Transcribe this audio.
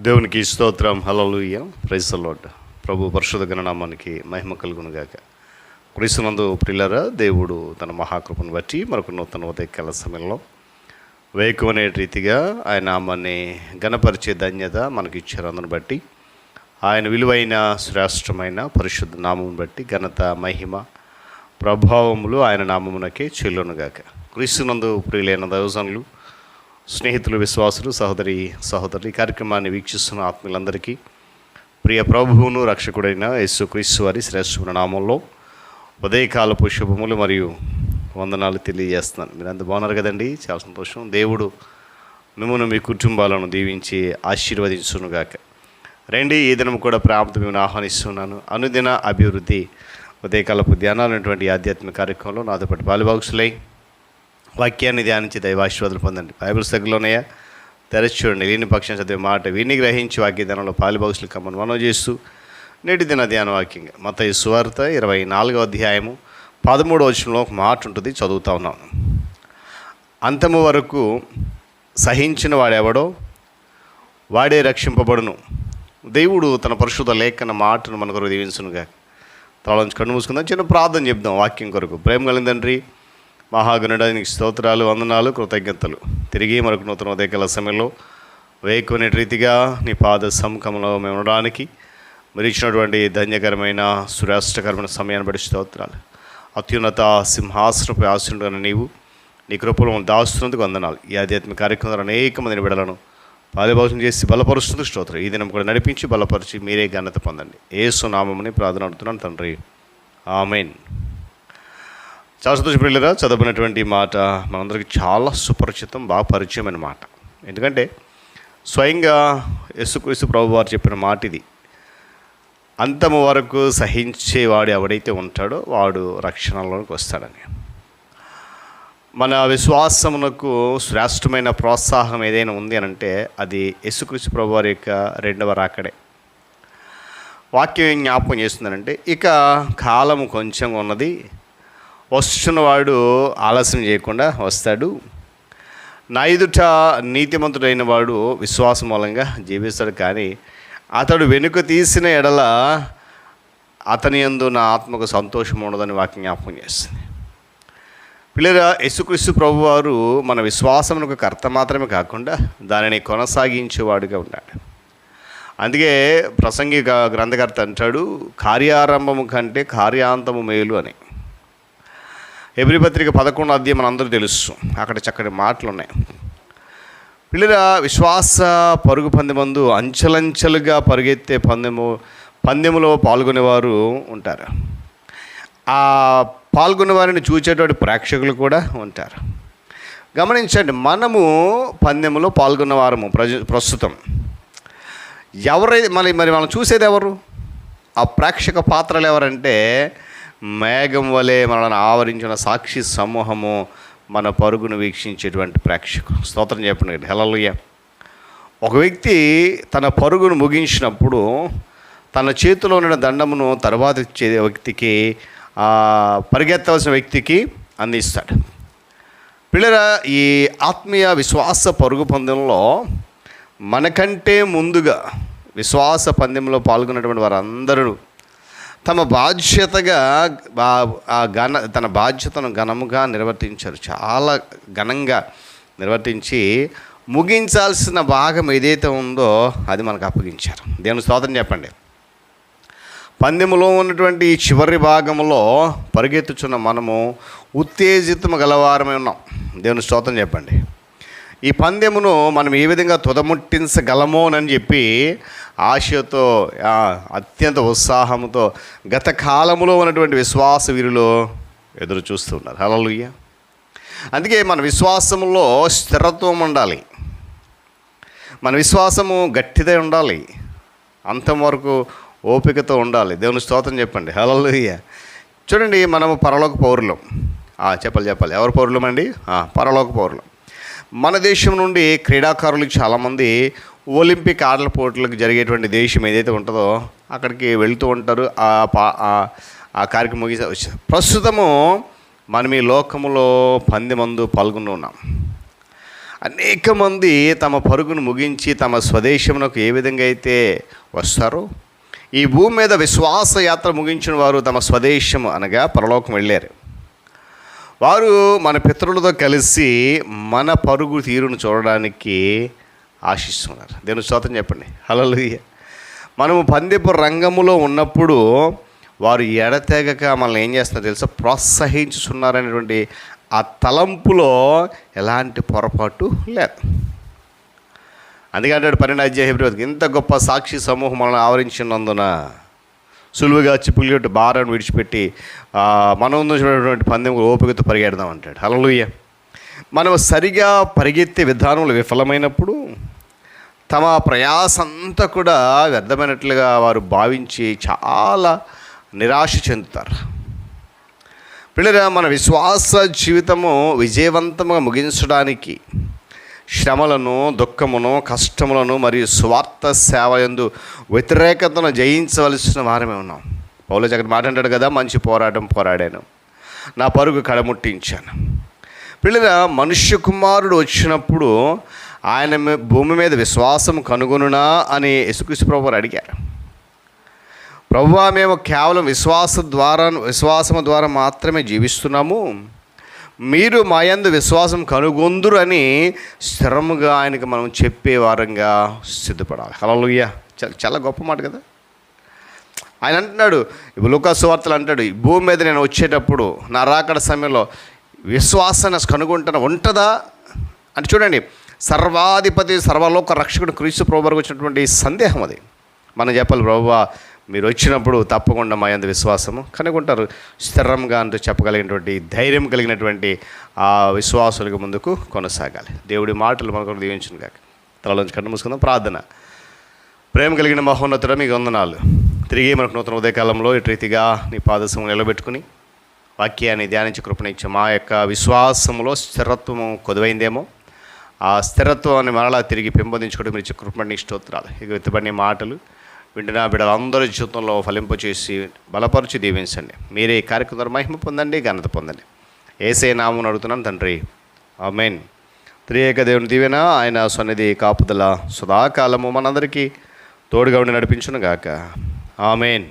దేవునికి స్తోత్రం. హలలుయ్య ప్రైసలోడ్ ప్రభు పరిశుద్ధ గణనామానికి మహిమ కలుగును గాక క్రీస్తునందు ప్రిల్లరా దేవుడు తన మహాకృపను బట్టి మరొక నూతన ఉదయకాల సమయంలో వేకువనే రీతిగా ఆయన నామాన్ని గణపరిచే ధన్యత మనకి ఇచ్చారు అందును బట్టి ఆయన విలువైన శ్రేష్టమైన పరిశుద్ధ నామం బట్టి ఘనత మహిమ ప్రభావములు ఆయన నామమునకే చెల్లునుగాక. క్రీస్తునందు ప్రియులైన దైవజనులు స్నేహితులు విశ్వాసులు సహోదరి సహోదరి ఈ కార్యక్రమాన్ని వీక్షిస్తున్న ఆత్మీయులందరికీ ప్రియ ప్రభువును రక్షకుడైన యేసు క్రీస్తు వారి శ్రేష్ఠమైన నామంలో ఉదయకాలపు శుభములు మరియు వందనాలు తెలియజేస్తున్నాను. మీరు అంత బాగున్నారు కదండి? చాలా సంతోషం. దేవుడు మిమ్మల్ని మీ కుటుంబాలను దీవించి ఆశీర్వదించునుగాక. రండి ఈ దినం కూడా ప్రాంతం మేము ఆహ్వానిస్తున్నాను. అనుదిన అభివృద్ధి ఉదయకాలపు ధ్యానాలు అనేటువంటి ఆధ్యాత్మిక కార్యక్రమంలో నాతో పాటు బాలుబాక్సులై వాక్యాన్ని ధ్యానించి దైవాశీర్వాదాలు పొందండి. బైబిల్ సగ్గులోనయ్యా. తెరచి చూడండి. లేని పక్షం చదివే మాట విని గ్రహించి వాక్యధనంలో ధ్యానంలో కమ్మను మనం చేస్తూ నేటి దిన ధ్యాన వాక్యంగా మత సువార్త ఇరవై నాలుగవ అధ్యాయము పదమూడవ వచనంలో ఒక మాట ఉంటుంది. చదువుతా ఉన్నాను అంతము వరకు సహించిన వాడెవడో వాడే రక్షింపబడును. దేవుడు తన పరిశుద్ధ లేఖన మాటను మన కొరకు దీవించునుగా నుంచి కన్ను మూసుకుందాం. చిన్న ప్రార్థన చెప్దాం వాక్యం కొరకు. ప్రేమ కలిగిన తండ్రి మహాగణుడానికి స్తోత్రాలు వందనాలు కృతజ్ఞతలు. తిరిగి మరొక నూతన ఉదయకాల సమయంలో వేకునే రీతిగా నీ పాద సముఖంలో మేము ఉండడానికి మీరు ఇచ్చినటువంటి ధన్యకరమైన సురాష్ట్రకరమైన సమయాన్ని బట్టి స్తోత్రాలు. అత్యున్నత సింహాసనపై ఆశుండని నీవు నీ కృపలో దాస్తున్నందుకు వందనాలు. ఈ ఆధ్యాత్మిక కార్యక్రమంలో అనేక మందిని విడలను పాలిభాషణ చేసి బలపరుస్తుంది స్తోత్రం ఈ దినం కూడా నడిపించి బలపరిచి మీరే ఘనత పొందండి. ఏసు సునామని ప్రార్థన అడుగుతున్నాను తండ్రి. ఆమెన్. చాలా సంతోషపడలేరా చదువుకున్నటువంటి మాట మనందరికీ చాలా సుపరిచితం బాగా పరిచయమైన మాట. ఎందుకంటే స్వయంగా యేసుక్రీస్తు ప్రభు వారు చెప్పిన మాట ఇది. అంతము వరకు సహించేవాడు ఎవడైతే ఉంటాడో వాడు రక్షణలోకి వస్తాడని. మన విశ్వాసమునకు శ్రేష్టమైన ప్రోత్సాహం ఏదైనా ఉంది అని అంటే అది యేసుక్రీస్తు ప్రభు వారి యొక్క రెండవ రాకడే. వాక్యం జ్ఞాపకం చేస్తుందనంటే ఇక కాలము కొంచెం ఉన్నది వస్తున్నవాడు ఆలస్యం చేయకుండా వస్తాడు. నా ఎదుట నీతిమంతుడైన వాడు విశ్వాసం మూలంగా జీవిస్తాడు. కానీ అతడు వెనుక తీసిన ఎడల అతని యందు నా ఆత్మకు సంతోషం ఉండదని వాక్యం జ్ఞాపకం చేస్తుంది. పిల్లరా యేసుక్రీస్తు ప్రభు వారు మన విశ్వాసమునకు కర్త మాత్రమే కాకుండా దానిని కొనసాగించేవాడుగా ఉన్నాడు. అందుకే ప్రసంగి గ- గ్రంథకర్త అంటాడు కార్యారంభము కంటే కార్యాంతము మేలు అని. ఎబ్రి పత్రిక పదకొండు అధ్యాయం మనందరూ తెలుసు. అక్కడ చక్కటి మాటలు ఉన్నాయి. పిల్లల విశ్వాస పరుగు పందెమందు అంచెలంచెలుగా పరుగెత్తే పందెము పందెములో పాల్గొనేవారు ఉంటారు. ఆ పాల్గొనే వారిని చూచేటువంటి ప్రేక్షకులు కూడా ఉంటారు. గమనించండి మనము పందెములో పాల్గొన్నవారము ప్రజ ప్రస్తుతం. ఎవరైతే మరి మరి మనం చూసేది ఎవరు? ఆ ప్రేక్షక పాత్రలు ఎవరంటే మేఘం వలె మనల్ని ఆవరించిన సాక్షి సమూహము మన పరుగును వీక్షించేటువంటి ప్రేక్షకులు. స్తోత్రం చెప్పండి. హెలలుయ్య ఒక వ్యక్తి తన పరుగును ముగించినప్పుడు తన చేతిలో ఉన్న దండమును తర్వాత ఇచ్చే వ్యక్తికి పరిగెత్తవలసిన వ్యక్తికి అందిస్తాడు. పిల్లల ఈ ఆత్మీయ విశ్వాస పరుగు పందెంలో మనకంటే ముందుగా విశ్వాస పందెంలో పాల్గొన్నటువంటి వారందరూ తమ బాధ్యతగా ఆ ఘన తన బాధ్యతను ఘనముగా నిర్వర్తించారు. చాలా ఘనంగా నిర్వర్తించి ముగించాల్సిన భాగం ఏదైతే ఉందో అది మనకు అప్పగించారు. దేవుని స్తోత్రం చెప్పండి. పందెములో ఉన్నటువంటి ఈ చివరి భాగంలో పరిగెత్తుచున్న మనము ఉత్తేజితము గలవారమై ఉన్నాం. దేవుని స్తోత్రం చెప్పండి. ఈ పందెమును మనం ఏ విధంగా తుదముట్టించగలమోనని చెప్పి ఆశతో అత్యంత ఉత్సాహంతో గత కాలంలో ఉన్నటువంటి విశ్వాస వీరులు ఎదురు చూస్తున్నారు హలలుయ్య అందుకే మన విశ్వాసంలో స్థిరత్వం ఉండాలి. మన విశ్వాసము గట్టిదే ఉండాలి. అంతం వరకు ఓపికతో ఉండాలి. దేవుని స్తోత్రం చెప్పండి. హలలుయ్య చూడండి మనము పరలోక పౌరులం. చెప్పాలి చెప్పాలి. ఎవరు పౌరులం అండి పరలోక పౌరులం. మన దేశం నుండి క్రీడాకారులకు చాలామంది ఒలింపిక్ ఆటల పోటీలకు జరిగేటువంటి దేశం ఏదైతే ఉంటుందో అక్కడికి వెళ్తూ ఉంటారు. ఆ పా ఆ- ఆ కార్యక్రమం ముగిసి వచ్చారు ప్రస్తుతము మనం ఈ లోకములో పందెమందు పాల్గొని ఉన్నాం. అనేక మంది తమ పరుగును ముగించి తమ స్వదేశమునకు ఏ విధంగా అయితే వస్తారో ఈ భూమి మీద విశ్వాస యాత్ర ముగించిన వారు తమ స్వదేశం అనగా పరలోకం వెళ్ళారు. వారు మన పితరులతో కలిసి మన పరుగు తీరును చూడడానికి ఆశిస్తున్నారు. దేని స్తోత్రం చెప్పండి. హలో మనము పందెపు రంగములో ఉన్నప్పుడు వారు ఎడతెగక మనల్ని ఏం చేస్తున్నారు తెలుసా? ప్రోత్సహించుతున్నారనేటువంటి ఆ తలంపులో ఎలాంటి పొరపాటు లేదు. అందుకంటే పన్నెండు అధ్యాయ ఇంత గొప్ప సాక్షి సమూహం మనల్ని ఆవరించినందున సులువుగా చిప్పులు భారాన్ని విడిచిపెట్టి ఆ, మనం ఉన్నటువంటి పందెం ఓపికతో పరిగెడదాం అంటాడు. హలలుయ్య మనం సరిగా పరిగెత్తే విధానంలో విఫలమైనప్పుడు తమ ప్రయాసంతా కూడా వ్యర్థమైనట్లుగా వారు భావించి చాలా నిరాశ చెందుతారు. పిల్లరా మన విశ్వాస జీవితము విజయవంతంగా ముగించడానికి శ్రమలను దుఃఖమును కష్టములను మరియు స్వార్థ సేవ యందు వ్యతిరేకతను జయించవలసిన వారమే ఉన్నాం. పౌలజ్ అక్కడ మాట్లాడాడు కదా మంచి పోరాటం పోరాడాను. నా పరుగు కడముట్టించాను. పిల్లల మనుష్య కుమారుడు వచ్చినప్పుడు ఆయన భూమి మీద విశ్వాసం కనుగొనునా అని యేసుక్రీస్తు ప్రభు అడిగారు. ప్రభువా మేము కేవలం విశ్వాస ద్వారా విశ్వాసము ద్వారా మాత్రమే జీవిస్తున్నాము. మీరు మా యందు విశ్వాసం కనుగొందురు అని స్థిరముగా ఆయనకు మనం చెప్పే వారంగా సిద్ధపడాలి. హలలుయ్య చాలా చాలా గొప్ప మాట కదా. ఆయన అంటున్నాడు ఇప్పుడు లూకాసు అంటాడు ఈ భూమి మీద నేను వచ్చేటప్పుడు నా రాకడ సమయంలో విశ్వాసాన్ని కనుగొంటున్న ఉంటుందా? అంటే చూడండి సర్వాధిపతి సర్వలోక రక్షకుడు క్రీస్తు ప్రభు వచ్చినటువంటి సందేహం అది. మనం చెప్పాలి ప్రభు మీరు వచ్చినప్పుడు తప్పకుండా మా యందు విశ్వాసము కనుగొంటారు. స్థిరంగా అంటూ చెప్పగలిగినటువంటి ధైర్యం కలిగినటువంటి ఆ విశ్వాసులకు ముందుకు కొనసాగాలి. దేవుడి మాటలు మనకు దీవించిన కాక తలలోంచి కన్ను మూసుకుందాం. ప్రార్థన. ప్రేమ కలిగిన మహోన్నతుడ మీకు వందనాలు. తిరిగి మనకు నూతన ఉదయకాలంలో ఇటు రీతిగా నీ పాదశము నిలబెట్టుకుని వాక్యాన్ని ధ్యానించి కృపణించి మా యొక్క విశ్వాసములో స్థిరత్వము కొదువైందేమో. ఆ స్థిరత్వాన్ని మరలా తిరిగి పెంపొందించుకోవడం మీరు కృపణి స్తోత్రాలు. ఇక వెతుబడిన మాటలు. వింటున్న బిడ్డలందరి జీవితంలో ఫలింపచేసి బలపరిచి దీవించండి. మీరే ఈ కార్యక్రమం మహిమ పొందండి ఘనత పొందండి. ఏసే నామం అడుగుతున్నాను తండ్రి. ఆమెన్. త్రియేక దేవుని దీవెన ఆయన సన్నిధి కాపుదల సదాకాలము మనందరికీ తోడుగా ఉండి నడిపించును గాక. ఆమెన్.